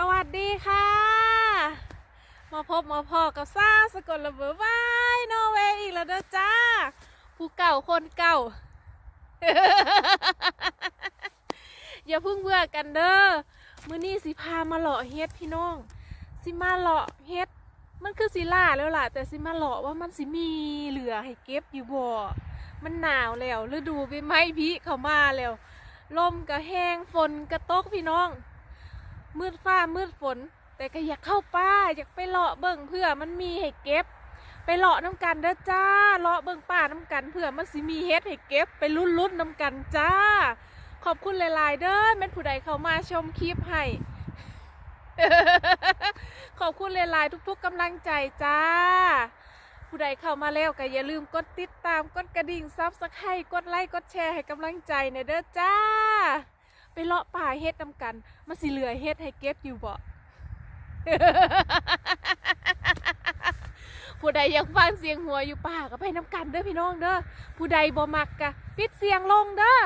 สวัสดีค่ะ มาพบมาพอกับซ่าสกลระเบิดวายนอร์เวย์อีกแล้วเด้อจ้าผู้เก่าคนเก่า อย่าเพิ่งเบื่อกันเด้อมื้อนี้สิพามาเลาะเฮ็ดพี่น้อง สิมาเลาะเฮ็ด มันคือสิล่าแล้วล่ะ แต่สิมาเลาะว่ามันสิมีเหลือให้เก็บอยู่บ่มันหนาวแล้วฤดูใบไม้ผลิเข้ามาแล้วลมก็แห้งฝนก็ตกพี่น้อง มืดฟ้ามืดฝน แต่ก็อยากเข้าป่าอยากไปเลาะเบิ่งเพื่อมันมีให้เก็บ ไปเลาะน้ำกันเด้อจ้าเลาะเบิ่งป่าน้ำกันเพื่อมันสิมีเฮ็ดให้เก็บไปลุ้นลุ้นน้ำกันจ้า ขอบคุณหลาย ๆ เด้อแม่นผู้ใดเข้ามาชมคลิปให้ขอบคุณหลายๆทุก ๆกำลังใจจ้าผู้ใดเข้ามาแล้วก็อย่าลืมกดติดตามกดกระดิ่งซับสไครต์กดไลค์กดแชร์ให้กำลังใจในเด้อจ้า ไปเลาะป่าเฮ็ดนำกัน มันสิเหลือเฮ็ดให้เก็บอยู่บ่ผู้ใดอยากฟังเสียงหัวอยู่ป่าก็ไปน้ำกันเด้อพี่น้องเด้อผู้ใดบ่มักกะปิดเสียงลงเด้อ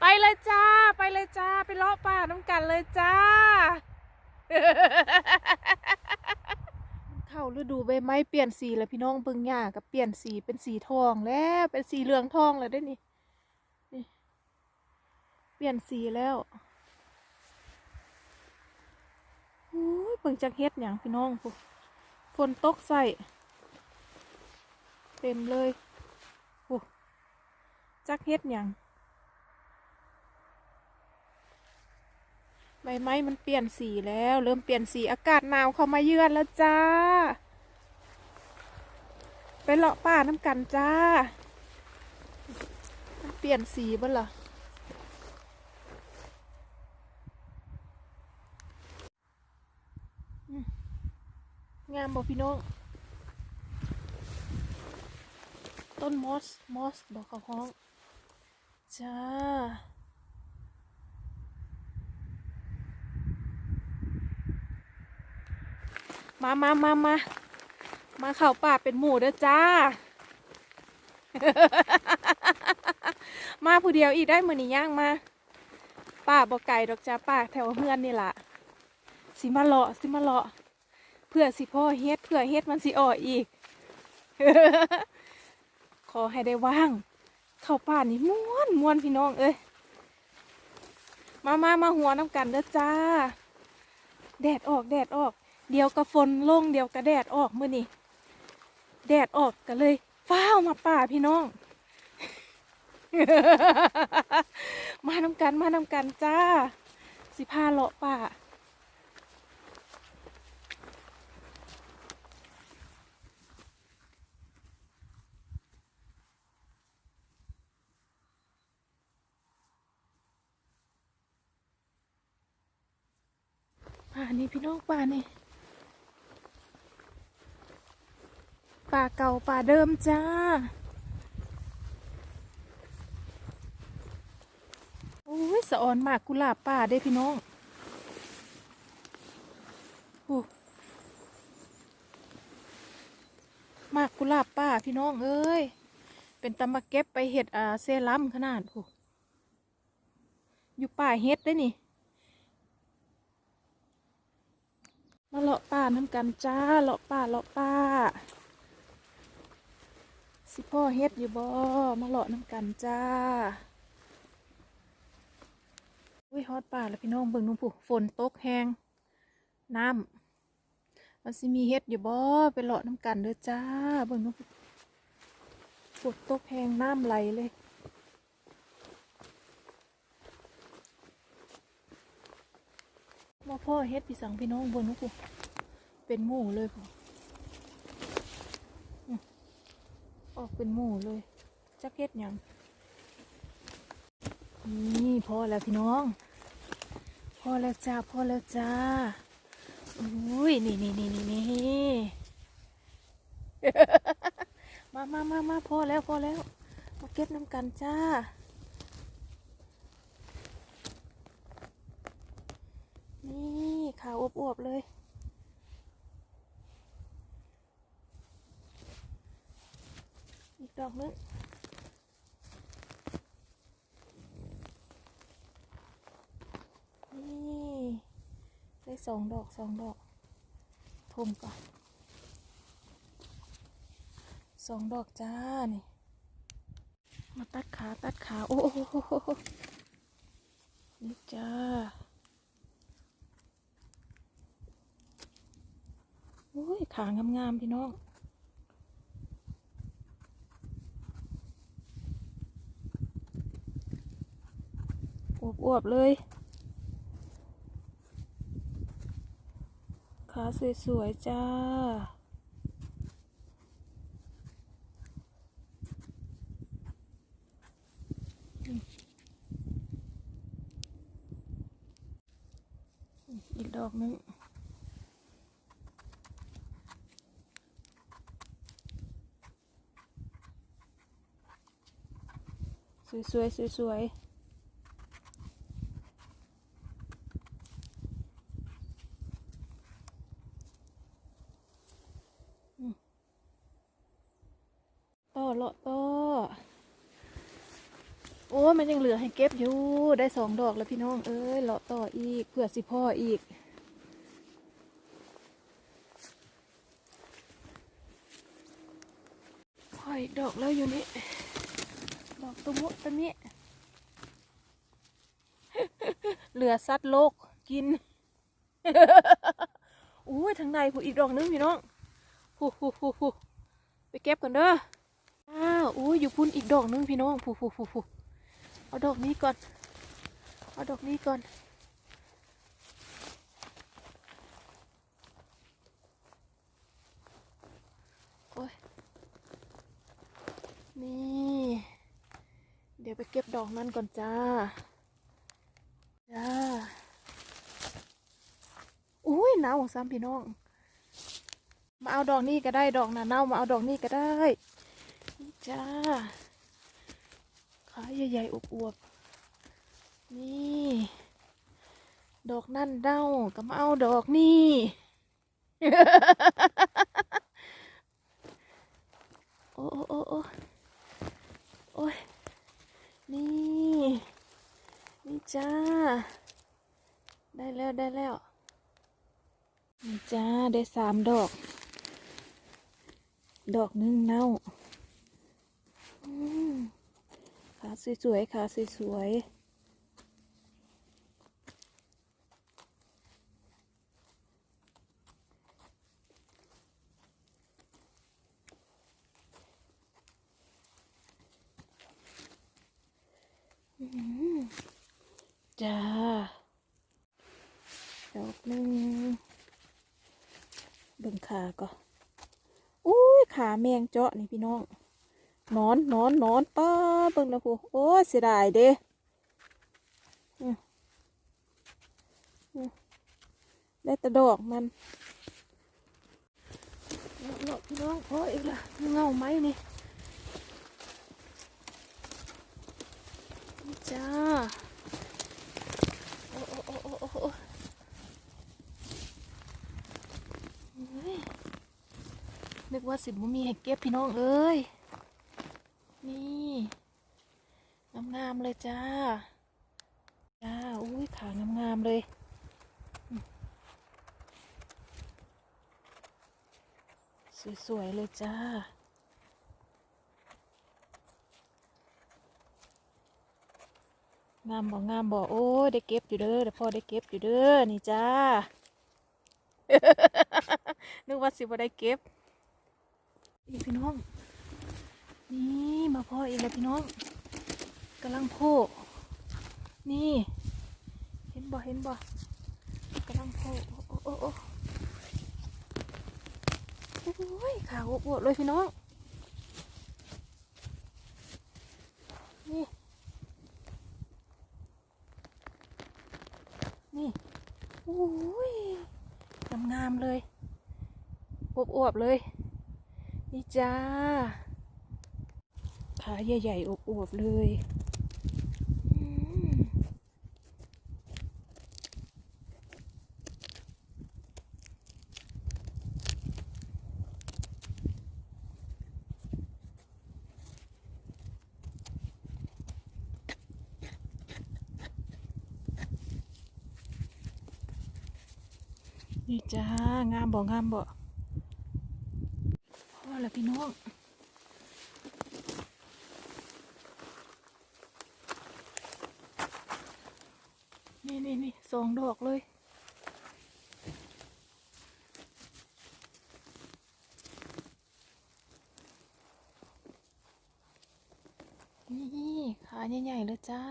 ไปเลยจ้า ไปเลยจ้า ไปเลาะป่าน้ำกันเลยจ้า เข้าฤดูใบไม้เปลี่ยนสีแล้วพี่น้องเบิ่งหญ้ากับเปลี่ยนสีเป็นสีทองแล้วเป็นสีเหลืองทองแล้วได้อนี่นี่ เปลี่ยนสีแล้วโอ้ยเบิ่งจักเฮ็ดหยังพี่น้องฝนตกใส่เต็มเลยโอ้จักเฮ็ดหยังใบไม้มันเปลี่ยนสีแล้ว เริ่มเปลี่ยนสีอากาศหนาวเข้ามาเยือนแล้วจ้า ไปเลาะป่าน้ำกันจ้า มันเปลี่ยนสีบ้างเหรอ งามบอกพี่น้อง ต้นมอส มอสบอกเขาห้อง จ้า มามามามา มาเข่าป่าเป็นหมูเด้อจ้า มาผู้เดียวอีกได้เมือนี้ย่างมาป้าบอกไก่ดอกจ้าป้าแถวเฮือนนี่ล่ะ สิมาเลาะสิมาเลาะ เพื่อสิพ่อเฮ็ดเพื่อเฮ็ดมันสิออกอีก ขอให้ได้ว่าง เข้าป่านี่ม่วนม่วนพี่น้องเอ้ยมามามาหัวน้ำกันเด้อจ้า แดดออกแดดออก เดี๋ยวก็ฝนลงเดี๋ยวก็แดดออกมื้อนี้แดดออกก็เลยฟ้าวมาป่าพี่น้อง มาน้ำกันมาน้ำกันจ้า สิพาเลาะป่า นี่พี่น้องป่านี่ป่าเก่าป่าเดิมจ้าโอ้ยสะออนมากกุหลาบป่าเด้พี่น้องโอ้มากกุหลาบป่าพี่น้องเอ้ยเป็นตำมาเก็บไปเห็ดอ่าเซรั่มขนาดโอ้อยู่ป่าเห็ดได้นี่ มาเลาะป่าน้ำกันจ้า เลาะป่าเลาะป่า สิพ่อเฮ็ดอยู่บ่มาเลาะน้ำกันจ้า อุ้ยฮอดป่าแล้วพี่น้องเบิ่งนุ่มผู้ฝนตกแห้งน้ำมันสิมีเฮ็ดอยู่บ่ไปเลาะน้ำกันเด้อจ้า เบิ่งนุ่มผู้ฝนตกแห้งน้ำไหลเลย มาพ่อเฮ็ดพี่สังพี่น้องบิ่งนุ่มผู้เป็นหมู่เลยผู้อื้อกเป็นหมู่เลยจักเฮ็ดยังนี่พอแล้วพี่น้อง พอแล้วจ้าพอแล้วจ้าอุ้ยนี่นี่นี่นี่นี่มามามามาพอแล้วพอแล้วมาเก็บน้ำกันจ้า นี่ขาวอวบๆเลย อีกดอกนึงนี่ได้สองดอกสองดอกทมก่อนสองดอกจ้านี่มาตัดขาตัดขา โอ้โหนี่จ้า โอ้ย ขางามๆพี่น้องอวบๆเลย ขาสวย ๆ จ้า อีกดอกนึง สวยๆสวยๆต่อเลาะต่อโอ้ยมันยังเหลือให้เก็บอยู่ ได้สองดอกแล้วพี่น้อง เอ้ยเลาะต่ออีกเผื่อสิพ่ออีก พ่ออีกดอกแล้วอยู่นี่ ดอกตุ้มุตัวนี้ เหลือสัตว์โลกกินอุ้ยทางในผู้อีกดอกนึงพี่น้องหูหูหูหูไปเก็บกันเด้ออ้าวอุ้ยอยู่พุ่นอีกดอกนึงพี่น้องผู้ผู้ผู้ผู้เอาดอกนี้ก่อน เอาดอกนี้ก่อนโอ้ยนี่ เดี๋ยวไปเก็บดอกนั้นก่อนจ้า จ้า อุ้ยหนาวของซ้ำพี่น้อง มาเอาดอกนี้ก็ได้ดอกหนาเน่ามาเอาดอกนี้ก็ได้ จ้า ขาใหญ่ๆอวบๆ นี่ ดอกนั่นเด้าก็มาเอาดอกนี่โอ้โอ้โอ้โอ้โอ้ย นี่ นี่จ้า ได้แล้วได้แล้ว นี่จ้าได้สามดอก ดอกนึงเน่าอืมขาสวยๆขาสวยๆอื้อหือจ้า ดอกหนึ่งเบิ่งขาก่อนอุ้ย ขาแมงเจาะนี่พี่น้องนอนนอนนอนป้าเบิ่งนะพูโอ้เสียดายเด้อได้แต่ดอกมันเลาะพี่น้องโอ้อีกละเงาไหมนี่จ้า โอ้โอ้โอ้โอ้โอ้โอ้เฮ้ยนึก ว่าสิบมมีให้เก็บพี่น้องเอ้ย นี่งามๆเลยจ้า จ้า อุ้ยขางามๆเลยสวย ๆ เลยจ้า งามบ่งามบ่โอ้ยได้เก็บอยู่เด้อเดี๋ยวพ่อได้เก็บอยู่เด้อนี่จ้า นึกว่าสิบ่ได้เก็บ อีกพี่น้อง นี่มาพ่อเองแล้วพี่น้องกำลังโพนี่ เห็นบ่เห็นบ่กำลังโพกโอ้โอ้โอ้โอ้ยขาวอวบเลยพี่น้อง นี่ นี่โอ้ยงามๆเลยอวบๆเลย นี่จ้า ขาใหญ่ๆอวบๆเลยนี่จ้างามบ่งามบ่ พี่น้องนี่นี่นี่สองดอกเลยนี่ขาใหญ่ๆเลยจ้า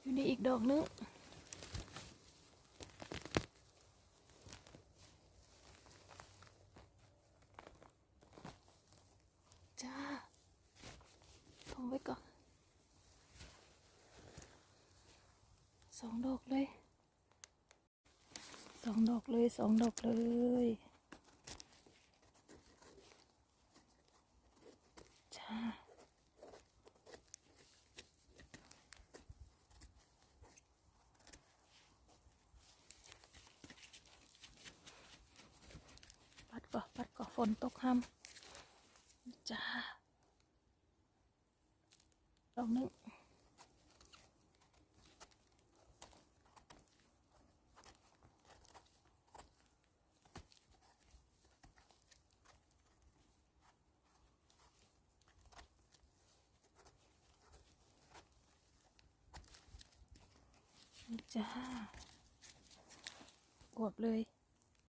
อยู่ในอีกดอกนึง จ้า ทงไว้ก่อนสองดอกเลยสองดอกเลยสองดอกเลยจ้าปัดก่อนปัดก่อนฝนตกห้ำจ้า อกนึงจ้ากวบเลย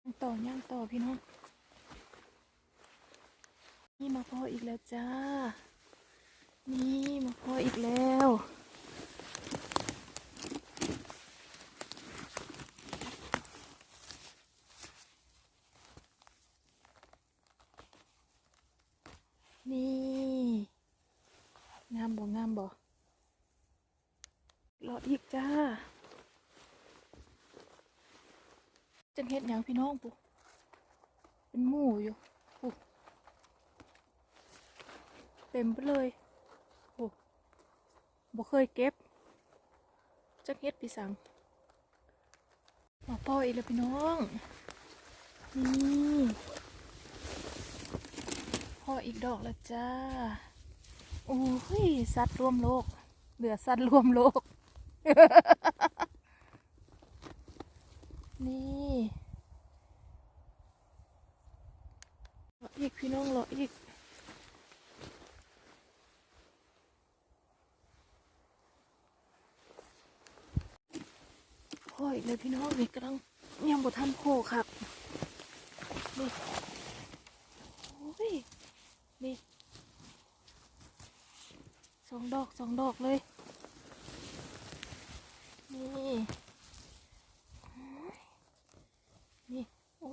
ย่างต่อย่างต่อพี่น้องนี่มาพออีกแล้วจ้า นี่มาพออีกแล้วนี่งามบ่งามบ่รออีกจ้า จังเฮ็ดหยังพี่น้องปุ๊เป็นหมู่อยู่ปุ๊เต็มไปเลย บ่เคยเก็บจักเฮ็ดพี่สังมาพ่ออีกแล้วพี่น้องนี่พ่ออีกดอกแล้วจ้าโอ้ยสัตว์ร่วมโลกเหลือสัตว์ร่วมโลก นี่รออีกพี่น้องรออีก พ่ออีก เลยพี่น้องนี่กำลังยังบททันโผล่ครับนี่โอ้ยนี่สองดอกสองดอกเลย นี่โอ้ยนี่โอ้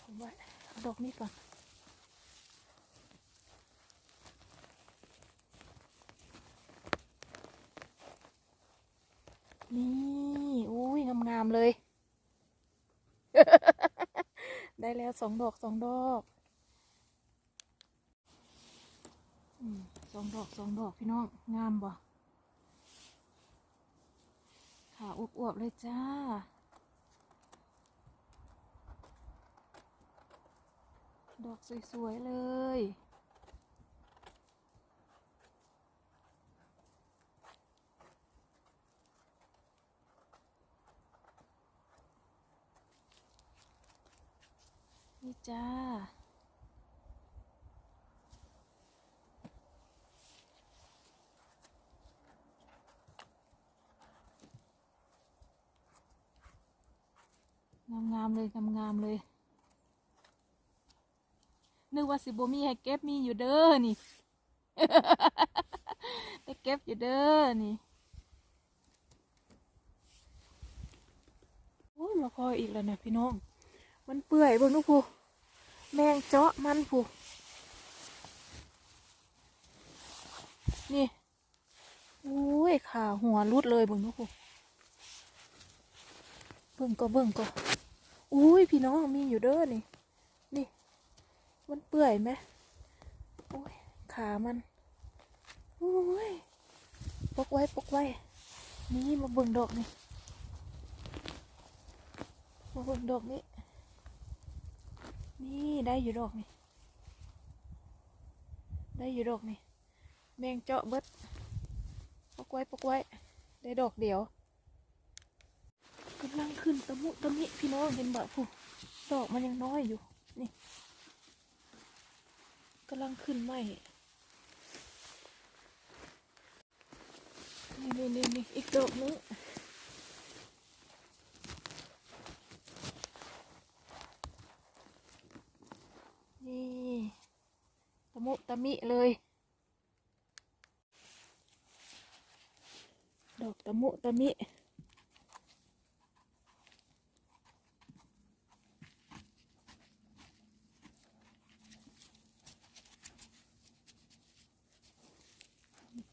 ผมว่าเอาดอกนี้ก่อน นี่อุ้ยงามๆ เลย ได้แล้วสองดอกสองดอกสองดอกสองดอกพี่น้อง งามบ่ขาอวบๆเลยจ้าดอกสวย ๆ เลย นี่จ้า งามๆเลย งามๆเลย นึกว่าสิบมีให้เก็บมีอยู่เด้อนี่ไปเก็บอยู่เด้อนี่โอ้ยมาพออีกแล้วนะพี่น้อง มันเปื่อยบิ่งนุพู แมงเจาะมันพูนี่อุ้ยขาหัวรุดเลยบิ่งนุพูเบิ่งก็เบิ่งก็อุ้ยพี่น้องมีอยู่เด้อนี่ นี่ มันเปื่อยไหมโอ้ยขามันโอ้ยปกไว้ปกไว้ นี่มาเบิ่งดอกนี่มาเบิ่งดอกนี่ นี่ได้อยู่ดอกนี่ ได้อยู่ดอกนี่แมงเจาะเบิดปกไว้ปกไว้ ได้ดอกเดียวกำลังขึ้นตะมุตะมิพี่น้องเห็นบ่ผู้ดอกมันยังน้อยอยู่ นี่กำลังขึ้นไหมนี่นี่นี่นี่อีกดอกนึงนี่ ตะมิเลย ดอกตะมุตะมิ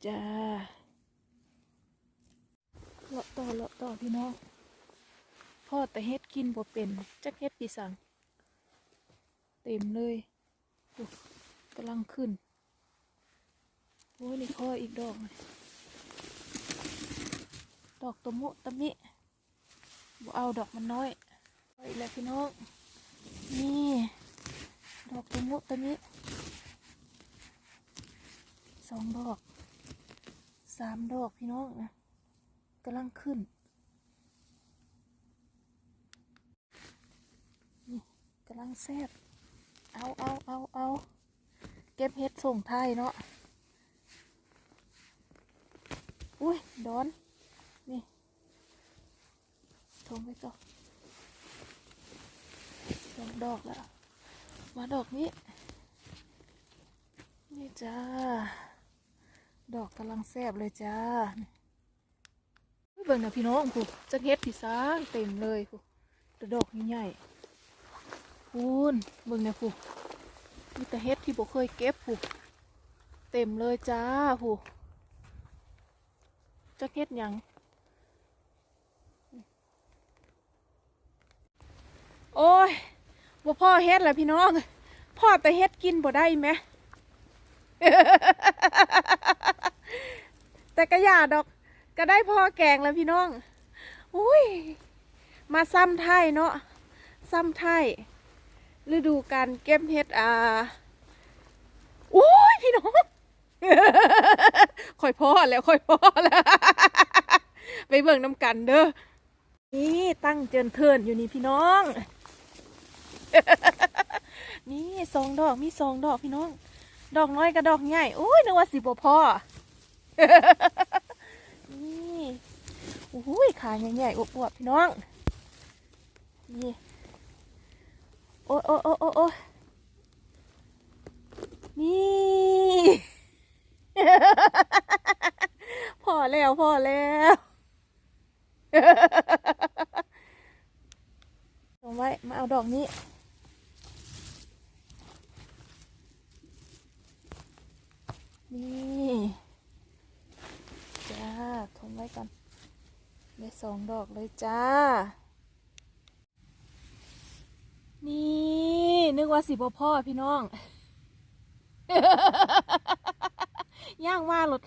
จ้าเลาะต่อเลาะต่อพี่น้องพ่อแต่เฮ็ดกินบ่เป็นจักเฮ็ดปีสัง เต็มเลยอุ๊ย กำลังขึ้น โอ้ยนี่ข้ออีกดอกดอกตะมุตะมิบ่เอาดอกมันน้อยอีกแล้วพี่น้องนี่ดอกตะมุตะมิสองดอกสามดอกพี่น้องนะกำลังขึ้นนี่กำลังแซ่บเอาเอาเอาเอา เก็บเห็ดส่งไทยเนาะ อุ้ยดอน นี่ทงไปก่อนสองดอกแล้ว มาดอกนี้ นี่จ้า ดอกกำลังแซบเลยจ้าเบิ่งนะพี่น้องผูจักเฮ็ดพี่สางเต็มเลยผูแต่ดอกใหญ่ๆพูนเบิ่งนะผู มีแต่เฮ็ดที่บ่เคยเก็บผูเต็มเลยจ้าผูจักเฮ็ดยังโอ้ยบ่พ่อเฮ็ดแหละพี่น้อง พ่อแต่เฮ็ดกินบ่ได้ไหม แต่ก็อย่าดอก ก็ได้พ่อแกงแล้วพี่น้อง อุ้ย มาซ้ำไทยเนาะ ซ้ำไทย ฤดูการเก็บเห็ดอ่าอุ้ยพี่น้องค่อยพ่อแล้วค่อยพ่อแล้วไปเบิ่งน้ำกันเด้อนี่ตั้งเจินเทินอยู่นี่พี่น้อง นี่สองดอกมีสองดอกพี่น้อง ดอกน้อยกับดอกใหญ่โอ้ยนึกว่าสิบพ่อนี่โอ้ยขาใหญ่ๆอวบๆพี่น้องนี่ โอ้ยโอ้ยโอ้ยโอ้ยโอ้นี่พอแล้วพอแล้วลงไว้ มาเอาดอกนี้นี่จ้าทนไว้ก่อนได้สองดอกเลยจ้า นี่นึก ว่าสิบพ่อพี่น้องย่างว่าหลด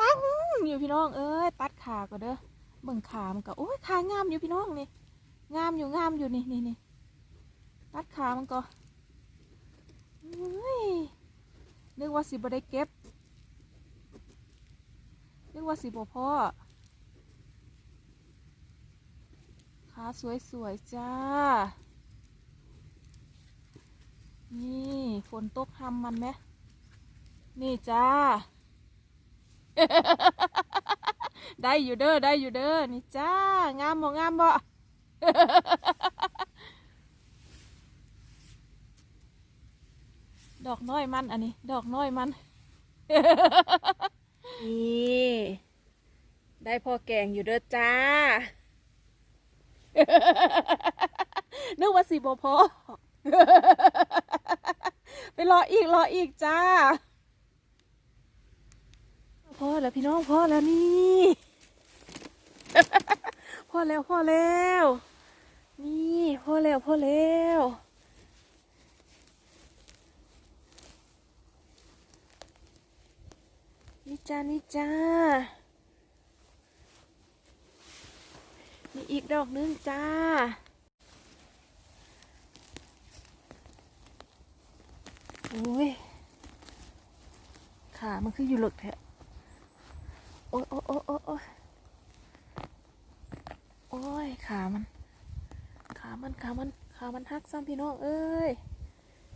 ตั้งอยู่พี่น้องเอ้ยตัดขาก่อนเด้อเบิ่งขามันก็โอ้ยขางามอยู่พี่น้องนี่งามอยู่งามอยู่นี่นี่นี่ตัดขามันก็เอ้ยนึกว่าสิบ่ได้เก็บนึกว่าสิบพ่อขาสวยๆจ้า นี่ฝนตกทำมันไหมนี่จ้า ได้อยู่เด้อได้อยู่เด้อนี่จ้างามบ่งามบ่ดอกน้อยมันอันนี้ ดอกน้อยมันนี่ได้พอแกงอยู่เด้อจ้า นึกว่าสิบพอ ไปรออีกรออีกจ้าพ่อแล้วพี่น้องพ่อแล้วนี่พ่อแล้วพ่อแล้ว นี่พ่อแล้วพ่อแล้วนี่จ้านี่จ้ามีอีกดอกนึงจ้า อุ้ยขามันคืออยู่หลึกแท้โอ้ยโอ้ยโอ้ยโอ้ยโอ้ยโอ้ยขามัน ขามันขามันขามันหักซ้ำพี่น้องเอ้ย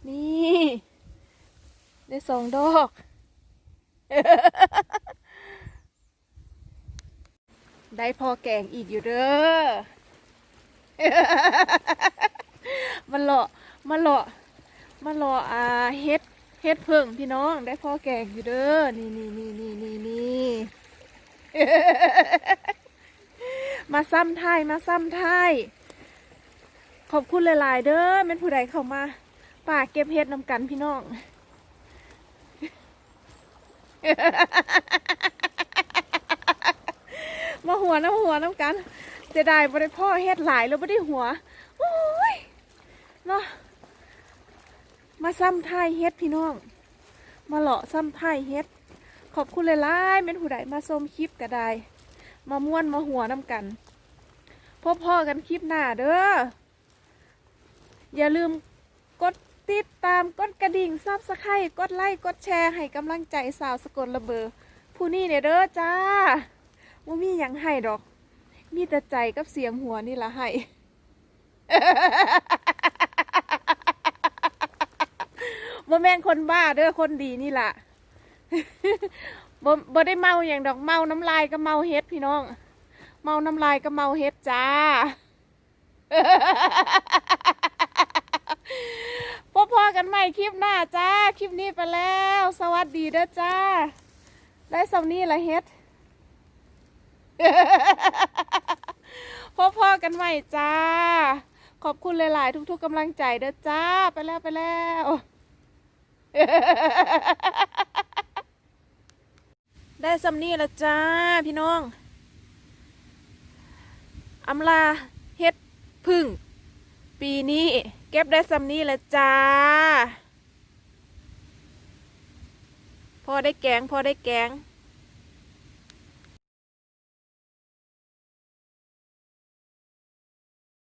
นี่ได้สองดอกได้พอแกงอีกอยู่เด้อ มันเลาะ มันเลาะ มาะอ่าเฮ็ดเฮ็ดเพิ่งพี่น้องได้พ่อแกงอยู่เด้อนี่นี่นี่นี่นี่นี่มาซ้ำไทายมาซ้ำไทายขอบคุณหลาย ๆ เด้อเป็นผู้ใดเข้ามาป่าเก็บเฮ็ดนำกันพี่น้องมาหัวน้ำหัวน้ำกันเสียดายบ่ได้พ่อเฮ็ดหลายแล้วบ่ได้หัวโอ้ยเนาะ มาซ้ำไทายเฮ็ดพี่น้อง มาเลาะซ้ำไทายเฮ็ด ขอบคุณหลายๆเป็นผู้ใดมาชมคลิปก็ได้ มาม่วนมาหัวน้ำกันพบพ่อกันคลิปหน้าเด้อ อย่าลืมกดติดตามกดกระดิ่งซับสไครต์กดไลค์กดแชร์ให้กำลังใจสาวสกลระเบอผู้นี่เนี่ยเด้อจ้าว่ามีหยังให้ดอก มีแต่ใจกับเสียงหัวนี่ละให้ บ่แม่นคนบ้าเด้อคนดีนี่ล่ะบ่บ่ได้เมาอย่างดอกเมาน้ำลายก็เมาเฮ็ดพี่น้อง เมาน้ำลายก็เมาเฮ็ดจ้าพบพอกันใหม่คลิปหน้าจ้า คลิปนี้ไปแล้ว สวัสดีเด้อจ้า ได้สำนี้ละเฮ็ดพบพอกันใหม่จ้า ขอบคุณหลาย ๆ ทุก ๆกำลังใจเด้อจ้า ไปแล้วไปแล้ว ได้สำนี้ละจ้าพี่น้องอำลาเฮ็ดพึ่ง ปีนี้ เก็บได้สำนี้ละจ้า พอได้แกง พอได้แกง